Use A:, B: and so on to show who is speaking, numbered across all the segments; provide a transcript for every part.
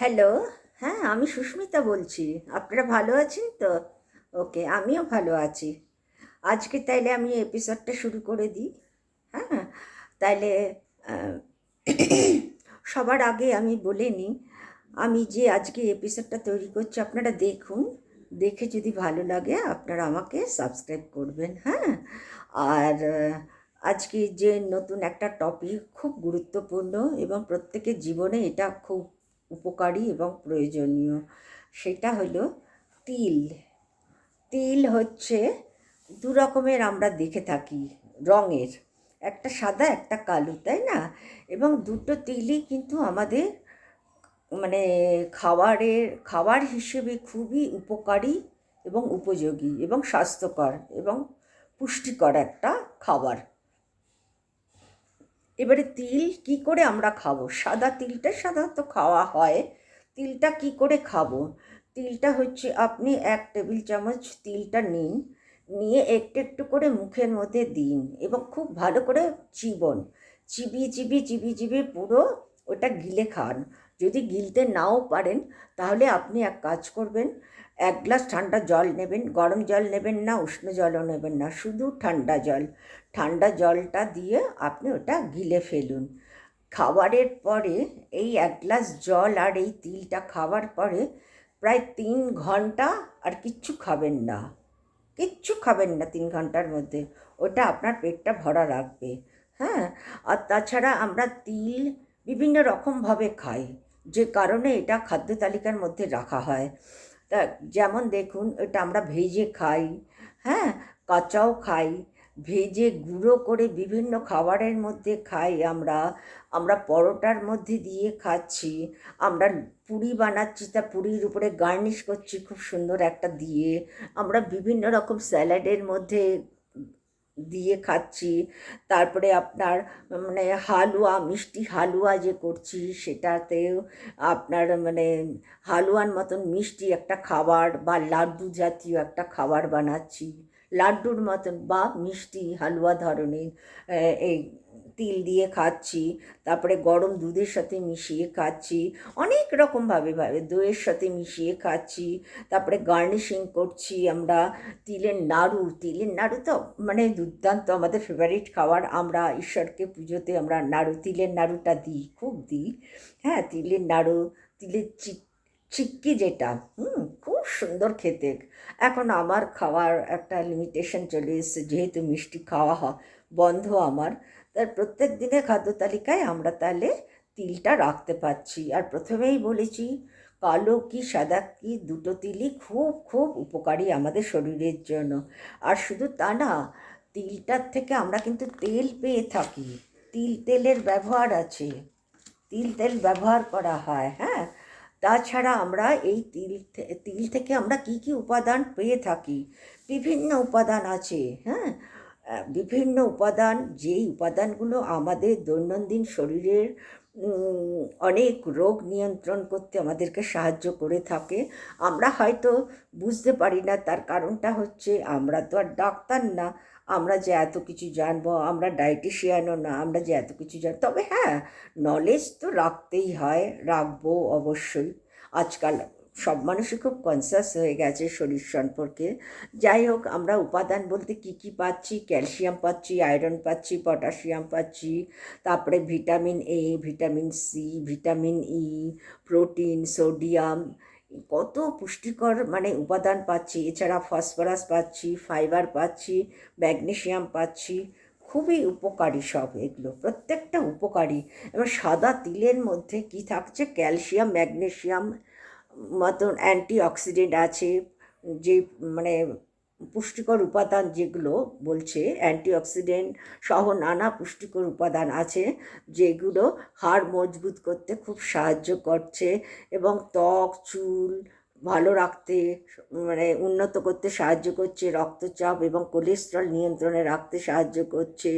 A: Hello হ্যাঁ আমি সুস্মিতা বলছি। আপনারা ভালো আছেন তো? ওকে আমিও ভালো আছি। আজকে তাইলে আমি এপিসোডটা শুরু করে দিই। হ্যাঁ তাইলে সবার আগে আমি বলে নিই, আমি যে আজকে এপিসোডটা তৈরি করছি, আপনারা দেখুন। দেখে যদি ভালো লাগে, আপনারা আমাকে সাবস্ক্রাইব করবেন। হ্যাঁ আর আজকে যে নতুন একটা টপিক খুব গুরুত্বপূর্ণ এবং প্রত্যেকের জীবনে এটা খুব উপকারী এবং প্রয়োজনীয়। সেটা হলো তিল। তিল হচ্ছে দু রকমের আমরা দেখে থাকি রঙের। একটা সাদা, একটা কালো, তাই না? এবং দুটো তিলই কিন্তু আমাদের মানে খাবারের, খাবার হিসেবে খুবই উপকারী এবং উপযোগী এবং স্বাস্থ্যকর এবং পুষ্টিকর একটা খাবার। এবারে তিল কি করে আমরা খাব? সাদা তিলটা সাধারণত খাওয়া হয়। তিলটা কি করে খাব? তিলটা হচ্ছে আপনি এক টেবিল চামচ তিলটা নিন। নিয়ে একটু একটু করে মুখের মধ্যে দিন এবং খুব ভালো করে চিবন। চিবিয়ে চিবিয়ে চিবিয়ে চিবিয়ে পুরো ওটা গিলে খান। যদি গিলতে নাও পারেন, তাহলে আপনি এক কাজ করবেন, এক গ্লাস ঠান্ডা জল নেবেন, গরম জল নেবেন না, উষ্ণ জলও নেবেন না, শুধু ঠান্ডা জল। ঠান্ডা জলটা দিয়ে আপনি ওটা গিলে ফেলুন। খাবারের পরে এই এক গ্লাস জল আর এই তিলটা খাওয়ার পরে প্রায় তিন ঘণ্টা আর কিচ্ছু খাবেন না। কিচ্ছু খাবেন না তিন ঘণ্টার মধ্যে। ওটা আপনার পেটটা ভরা রাখবে। হ্যাঁ? আর তাছাড়া আমরা তিল বিভিন্ন রকমভাবে খাই। যে কারণে এটা খাদ্য তালিকার মধ্যে রাখা হয়। তা যেমন দেখুন, এটা আমরা ভেজে খাই হ্যাঁ? কাঁচাও খাই, ভেজে গুঁড়ো করে বিভিন্ন খাবারের মধ্যে খাই আমরা। আমরা পরোটার মধ্যে দিয়ে খাচ্ছি, আমরা পুরি বানাচ্ছি, তা পুরির উপরে গার্নিশ করছি খুব সুন্দর একটা দিয়ে। আমরা বিভিন্ন রকম স্যালাডের মধ্যে দিয়ে খাচ্ছি। তারপরে আপনার মানে হালুয়া, মিষ্টি হালুয়া যে করছি, সেটাতেও আপনার মানে হালুয়ার মতন মিষ্টি একটা খাবার বা লাড্ডু জাতীয় একটা খাবার বানাচ্ছি। লাড্ডুর মতন, বা মিষ্টি, হালুয়া ধরনের এই তিল দিয়ে খাচ্ছি, তারপরে গরম দুধের সাথে মিশিয়ে খাচ্ছি, অনেক রকমভাবে ভাবে দইয়ের সাথে মিশিয়ে খাচ্ছি, তারপরে গার্নিশিং করছি আমরা, তিলের নাড়ু তিলের নাড়ু তো মানে দুর্দান্ত আমাদের ফেভারিট খাবার, আমরা ঈশ্বরকে পুজোতে আমরা নাড়ু, তিলের নাড়ুটা দিই, খুব দিই হ্যাঁ তিলের নাড়ু, তিলের চিক চিক্কি যেটা, হুম, খুব সুন্দর খেতে। এখন আমার খাওয়ার একটা লিমিটেশন চলে এসেছে, যেহেতু মিষ্টি খাওয়া হয় বন্ধ আমার, তার প্রত্যেক দিনে খাদ্য তালিকায় আমরা তাহলে তিলটা রাখতে পারছি। আর প্রথমেই বলেছি, কালো কি, সাদা কি, দুটো তিলই খুব খুব উপকারী আমাদের শরীরের জন্য। আর শুধু তা না, তিলটার থেকে আমরা কিন্তু তেল পেয়ে থাকি। তিল তেলের ব্যবহার আছে। তিল তেল ব্যবহার করা হয় হ্যাঁ? তাছাড়া আমরা এই তিল তিল থেকে আমরা কি কি উপাদান পেয়ে থাকি? বিভিন্ন উপাদান আছে হ্যাঁ? বিভিন্ন উপাদান, যেই উপাদানগুলো আমাদের দৈনন্দিন শরীরের অনেক রোগ নিয়ন্ত্রণ করতে আমাদেরকে সাহায্য করে থাকে। আমরা হয়তো বুঝতে পারি না, তার কারণটা হচ্ছে আমরা তো আর ডাক্তার না। আমরা যে এত কিছু জানব, আমরা ডায়েটিশিয়ানও না, আমরা যে এত কিছু জান, তবে হ্যাঁ নলেজ তো রাখতেই হয়, রাখব অবশ্যই। আজকাল সব মানুষই খুব কনসাস হয়ে গেছে শরীর সম্পর্কে। যাই হোক, আমরা উপাদান বলতে কি কি পাচ্ছি? ক্যালসিয়াম পাচ্ছি আয়রন পাচ্ছি পটাশিয়াম পাচ্ছি, তারপরে vitamin A vitamin C vitamin E protein sodium কত পুষ্টিকর মানে উপাদান পাচ্ছি, এছাড়া ফসফরাস পাচ্ছি, ফাইবার পাচ্ছি ম্যাগনেশিয়াম পাচ্ছি, খুবই উপকারী সব এগুলো, প্রত্যেকটা উপকারী। এবার সাদা তিলের মধ্যে কি থাকছে? ক্যালসিয়াম ম্যাগনেশিয়াম মতন অ্যান্টি অক্সিডেন্ট আছে, যে মানে পুষ্টিকর উপাদান যেগুলো বলছে অ্যান্টি অক্সিডেন্ট সহ নানা পুষ্টিকর উপাদান আছে, যেগুলো হাড় মজবুত করতে খুব সাহায্য করছে এবং ত্বক, চুল ভালো রাখতে মানে উন্নত করতে সাহায্য করছে, রক্তচাপ এবং কোলেস্ট্রল নিয়ন্ত্রণে রাখতে সাহায্য করছে,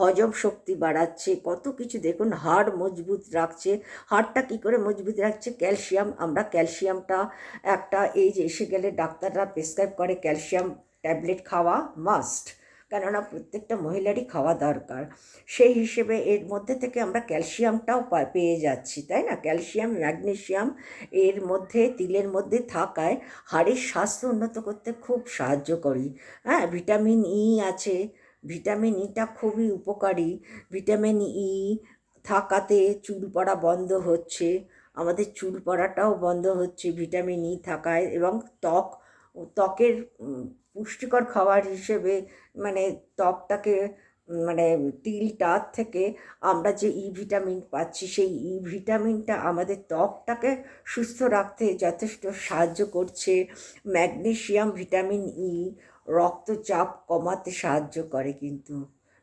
A: হজম শক্তি বাড়াচ্ছে, কত কিছু দেখুন, হাড় মজবুত রাখছে, হাড়টা কী করে মজবুত রাখছে, ক্যালসিয়াম, আমরা ক্যালসিয়ামটা একটা এজ এসে গেলে ডাক্তাররা প্রেসক্রাইব করে, ক্যালসিয়াম ট্যাবলেট খাওয়া মাস্ট কেননা প্রত্যেকটা মহিলারই খাওয়া দরকার। সেই হিসেবে এর মধ্যে থেকে আমরা ক্যালসিয়ামটাও পেয়ে যাচ্ছি, তাই না? ক্যালসিয়াম ম্যাগনেশিয়াম এর মধ্যে, তিলের মধ্যে থাকায় হাড়ের স্বাস্থ্য উন্নত করতে খুব সাহায্য করি। হ্যাঁ ভিটামিন ই আছে। ভিটামিন ইটা খুবই উপকারী। ভিটামিন ই থাকাতে চুল পড়া বন্ধ হচ্ছে, আমাদের চুল পড়াটাও বন্ধ হচ্ছে, ভিটামিন ই থাকায় এবং ত্বক, ত্বকের পুষ্টিকর খাবার হিসেবে মানে ত্বকটাকে মানে তিলটার থেকে আমরা যে ই ভিটামিন পাচ্ছি, সেই ই ভিটামিনটা আমাদের ত্বকটাকে সুস্থ রাখতে যথেষ্ট সাহায্য করছে। ম্যাগনেসিয়াম ভিটামিন ই রক্তচাপ কমাতে সাহায্য করে কিন্তু।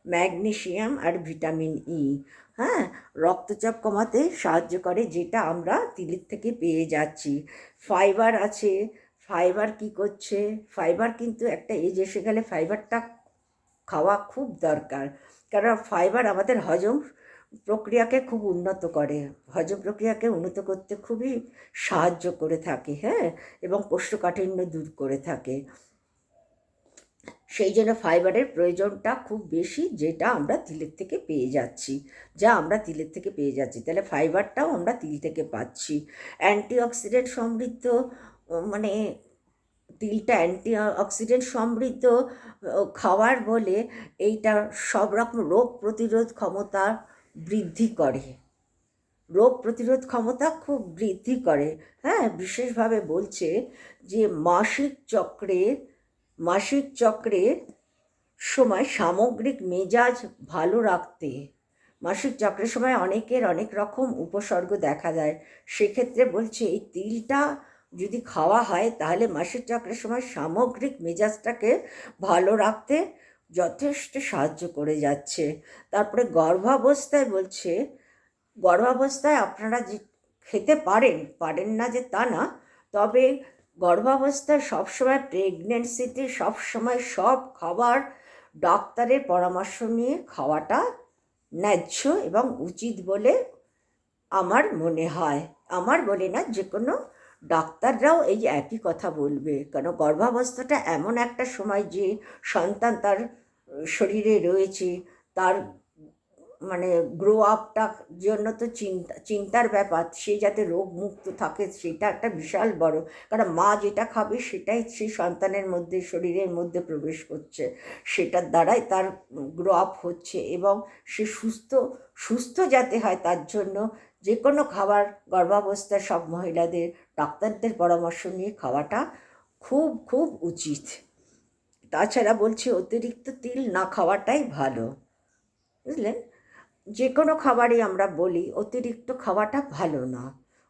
A: ম্যাগনেসিয়াম আর ভিটামিন ই হ্যাঁ? রক্তচাপ কমাতে সাহায্য করে যেটা আমরা তিলের থেকে পেয়ে যাচ্ছি। ফাইবার আছে ফাইবার কি করছে? ফাইবার কিন্তু একটা এজ এসে গেলে ফাইবারটা খাওয়া খুব দরকার। কারণ ফাইবার আমাদের হজম প্রক্রিয়াকে খুব উন্নত করে। হজম প্রক্রিয়াকে উন্নত করতে খুবই সাহায্য করে থাকে হ্যাঁ? এবং কোষ্ঠকাঠিন্য দূর করে থাকে। সেই জন্য ফাইবারের প্রয়োজনটা খুব বেশি যেটা আমরা তিলের থেকে পেয়ে যাচ্ছি। যা আমরা তিলের থেকে পেয়ে যাচ্ছি। তাহলে ফাইবারটাও আমরা তিল থেকে পাচ্ছি। অ্যান্টিঅক্সিডেন্ট সমৃদ্ধ মানে তিলটা অ্যান্টি অক্সিডেন্ট সমৃদ্ধ খাবার বলে এইটা সব রকম রোগ প্রতিরোধ ক্ষমতা বৃদ্ধি করে। রোগ প্রতিরোধ ক্ষমতা খুব বৃদ্ধি করে। হ্যাঁ বিশেষভাবে বলছে যে মাসিক চক্রের মাসিক চক্রের সময় সামগ্রিক মেজাজ ভালো রাখতে, মাসিক চক্রের সময় অনেকের অনেক রকম উপসর্গ দেখা যায়। সেক্ষেত্রে বলছে এই তিলটা যদি খাওয়া হয়, তাহলে মাসিক চক্রের সময় সামগ্রিক মেজাজটাকে ভালো রাখতে যথেষ্ট সাহায্য করে যাচ্ছে। তারপরে গর্ভাবস্থায় বলছে, গর্ভাবস্থায় আপনারা যে খেতে পারেন পারেন না যে তা না, তবে গর্ভাবস্থায় সবসময় প্রেগনেন্সিতে সবসময় সব খাবার ডাক্তারের পরামর্শ নিয়ে খাওয়াটা ন্যায্য এবং উচিত বলে আমার মনে হয়। আমার বলে না যে কোনো ডাক্তাররাও এই একই কথা বলবে। কেন? গর্ভাবস্থাটা এমন একটা সময় যে সন্তান তার শরীরে রয়েছে, তার মানে গ্রো আপটার জন্য তো চিন্তা, চিন্তার ব্যাপার, সে যাতে রোগ মুক্ত থাকে সেটা একটা বিশাল বড়। কারণ মা যেটা খাবে সেটাই সেই সন্তানের মধ্যে, শরীরের মধ্যে প্রবেশ করছে। সেটার দ্বারাই তার গ্রো আপ হচ্ছে এবং সে সুস্থ সুস্থ যাতে হয় তার জন্য যে কোনো খাবার গর্ভাবস্থায় সব মহিলাদের ডাক্তারদের পরামর্শ নিয়ে খাওয়াটা খুব খুব উচিত। তাছাড়া বলছি অতিরিক্ত তিল না খাওয়াটাই ভালো, বুঝলেন? যে কোনো খাবারই আমরা বলি, অতিরিক্ত খাওয়াটা ভালো না।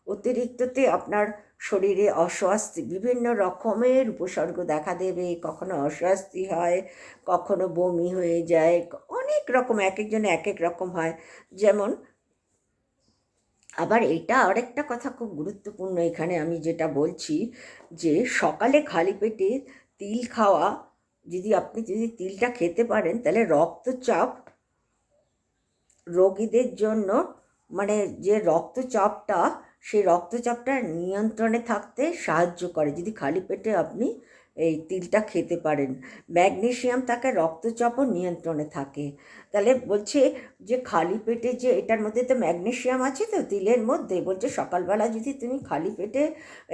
A: অতিরিক্ততে আপনার শরীরে অস্বস্তি বিভিন্ন রকমের উপসর্গ দেখা দেবে, কখনো অস্বস্তি হয়, কখনো বমি হয়ে যায়, অনেক রকম, এক একজনে এক এক রকম হয়। যেমন আবার এটা আরেকটা কথা খুব গুরুত্বপূর্ণ এখানে আমি যেটা বলছি যে সকালে খালি পেটে তিল খাওয়া, যদি আপনি যদি তিলটা খেতে পারেন, তাহলে রক্তচাপ রোগীদের জন্য মানে যে রক্তচাপটা সেই রক্তচাপটা নিয়ন্ত্রণে থাকতে সাহায্য করে। যদি খালি পেটে আপনি এই তিলটা খেতে পারেন ম্যাগনেশিয়াম থাকে রক্তচাপও নিয়ন্ত্রণে থাকে। তাহলে বলছে যে খালি পেটে যে এটার মধ্যে তো ম্যাগনেশিয়াম আছে তো তিলের মধ্যে, বলছে সকালবেলা যদি তুমি খালি পেটে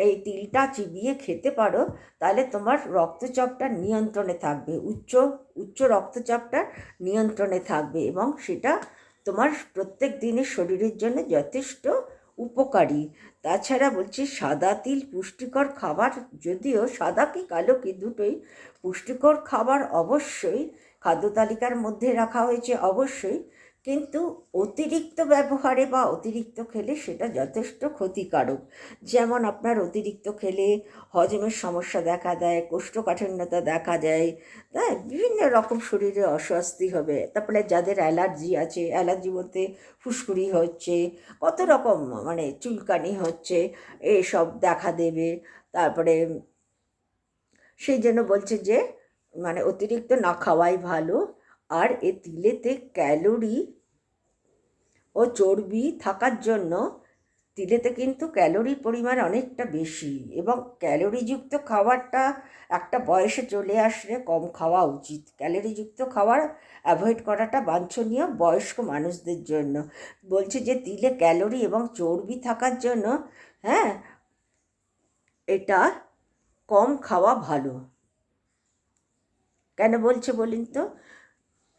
A: এই তিলটা চিবিয়ে খেতে পারো, তাহলে তোমার রক্তচাপটা নিয়ন্ত্রণে থাকবে, উচ্চ উচ্চ রক্তচাপটা নিয়ন্ত্রণে থাকবে এবং সেটা তোমার প্রত্যেক দিনের শরীরের জন্য যথেষ্ট উপকারী। তাছাড়া বলছি, সাদা তিল পুষ্টিকর খাবার যদিও সাদা কি কালো কি দুটোই পুষ্টিকর খাবার অবশ্যই। খাদ্য তালিকার মধ্যে রাখা হয়েছে অবশ্যই। কিন্তু অতিরিক্ত ব্যবহারে বা অতিরিক্ত খেলে সেটা যথেষ্ট ক্ষতিকারক। যেমন আপনার অতিরিক্ত খেলে হজমের সমস্যা দেখা দেয়, কোষ্ঠকাঠিন্যতা দেখা দেয় তাই বিভিন্ন রকম শরীরে অস্বস্তি হবে। তারপরে যাদের অ্যালার্জি আছে, অ্যালার্জি বলতে ফুসকুড়ি হচ্ছে, কত রকম মানে চুলকানি হচ্ছে, এসব দেখা দেবে। তারপরে সেই জন্য বলছে যে মানে অতিরিক্ত না খাওয়াই ভালো। আর এ তিলেতে ক্যালোরি ও চর্বি থাকার জন্য তিলেতে কিন্তু ক্যালোরির পরিমাণ অনেকটা বেশি এবং ক্যালোরিযুক্ত খাবারটা একটা বয়সে চলে আসলে কম খাওয়া উচিত। ক্যালোরিযুক্ত খাবার অ্যাভয়েড করাটা বাঞ্ছনীয় বয়স্ক মানুষদের জন্য। বলছে যে তিলে ক্যালোরি এবং চর্বি থাকার জন্য হ্যাঁ এটা কম খাওয়া ভালো। কেন বলছে বলুন তো?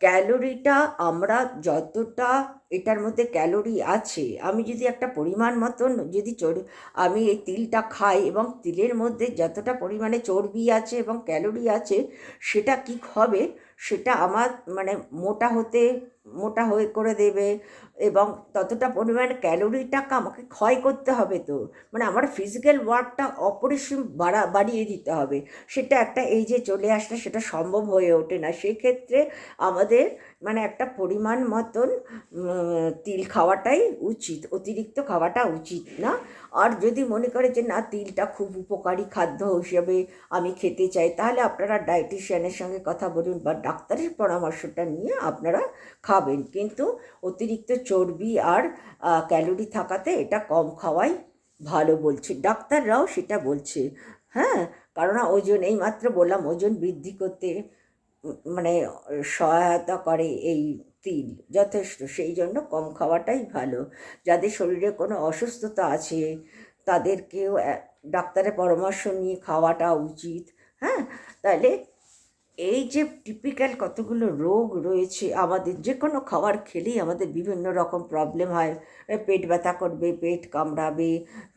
A: ক্যালোরিটা আমরা যতটা এটার মধ্যে ক্যালোরি আছে, আমি যদি একটা পরিমাণ মতন যদি চর আমি এই তিলটা খাই এবং তিলের মধ্যে যতটা পরিমাণে চর্বি আছে এবং ক্যালোরি আছে, সেটা কি হবে? সেটা আমার মানে মোটা হতে, মোটা হয়ে করে দেবে এবং ততটা পরিমাণে ক্যালোরিটাকে আমাকে ক্ষয় করতে হবে তো। মানে আমার ফিজিক্যাল ওয়ার্কটা অপরিসীম বাড়া বাড়িয়ে দিতে হবে। সেটা একটা এই যে চলে আসলে সেটা সম্ভব হয়ে ওঠে না। সেক্ষেত্রে আমাদের মানে একটা পরিমাণ মতন তিল খাওয়াটাই উচিত। অতিরিক্ত খাওয়াটা উচিত না। আর যদি মনে করে যে না, তিলটা খুব উপকারী খাদ্য হিসেবে আমি খেতে চাই, তাহলে আপনারা ডায়েটিশিয়ানের সঙ্গে কথা বলুন বা ডাক্তারের পরামর্শটা নিয়ে আপনারা খাবেন। কিন্তু অতিরিক্ত চর্বি আর ক্যালোরি থাকাতে এটা কম খাওয়াই ভালো বলছে। ডাক্তাররাও সেটা বলছে। হ্যাঁ কারণ ওজন এই মাত্র বললাম, ওজন বৃদ্ধি করতে মানে সহায়তা করে এই তিল যথেষ্ট। সেই জন্য কম খাওয়াটাই ভালো। যাদের শরীরে কোনো অসুস্থতা আছে, তাদেরকেও ডাক্তারের পরামর্শ নিয়ে খাওয়াটা উচিত। হ্যাঁ তাহলে এই যে টিপিক্যাল কতগুলো রোগ রয়েছে, আমাদের যে কোনো খাবার খেলেই আমাদের বিভিন্ন রকম প্রবলেম হয়। পেট ব্যথা করবে, পেট কামড়াবে,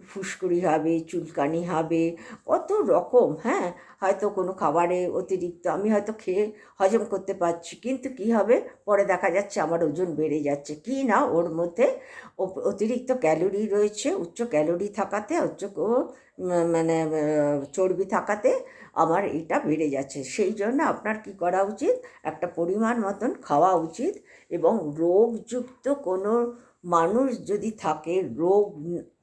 A: ফুসকুড়ি হবে, চুলকানি হবে, কত রকম হ্যাঁ? হয়তো কোনো খাবারে অতিরিক্ত আমি হয়তো খেয়ে হজম করতে পারছি, কিন্তু কি হবে? পরে দেখা যাচ্ছে আমার ওজন বেড়ে যাচ্ছে। কি না? ওর মধ্যে অতিরিক্ত ক্যালোরি রয়েছে, উচ্চ ক্যালোরি থাকাতে, উচ্চ মানে চর্বি থাকাতে আমার এটা বেড়ে যাচ্ছে। সেই জন্য আপনার কি করা উচিত? একটা পরিমাণ মতন খাওয়া উচিত এবং রোগযুক্ত কোনো মানুষ যদি থাকে, রোগ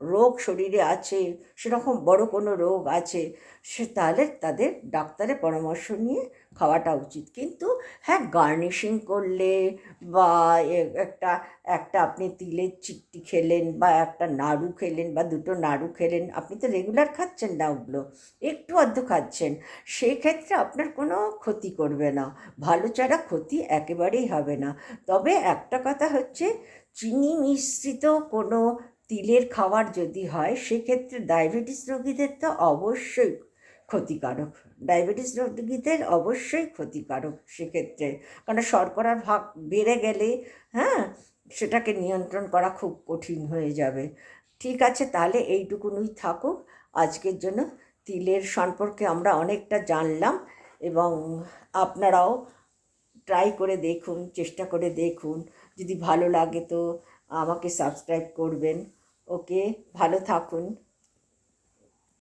A: রোগ শরীরে আছে, সেরকম বড় কোনো রোগ আছে, সে তাহলে তাদের ডাক্তারের পরামর্শ নিয়ে খাওয়াটা উচিত। কিন্তু হ্যাঁ গার্নিশিং করলে বা একটা একটা আপনি তিলের চিট্টি খেলেন বা একটা নাড়ু খেলেন বা দুটো নাড়ু খেলেন, আপনি তো রেগুলার খাচ্ছেন না ওগুলো একটু আধ খাচ্ছেন, সেক্ষেত্রে আপনার কোনো ক্ষতি করবে না। ভালো চারা ক্ষতি একেবারেই হবে না। তবে একটা কথা হচ্ছে, চিনি মিশ্রিত কোনো তিলের খাবার যদি হয়, সেক্ষেত্রে ডায়াবেটিস রোগীদের তো অবশ্যই ক্ষতিকারক। ডায়াবেটিস রোগীদের অবশ্যই ক্ষতিকারক সেক্ষেত্রে। কারণ শর্করার ভাগ বেড়ে গেলে হ্যাঁ সেটাকে নিয়ন্ত্রণ করা খুব কঠিন হয়ে যাবে। ঠিক আছে, তাহলে এইটুকুনই থাকুক। আজকের জন্য তিলের সম্পর্কে আমরা অনেকটা জানলাম এবং আপনারাও ট্রাই করে দেখুন, চেষ্টা করে দেখুন। যদি ভালো লাগে তো আমাকে সাবস্ক্রাইব করবেন। ওকে ভালো থাকুন।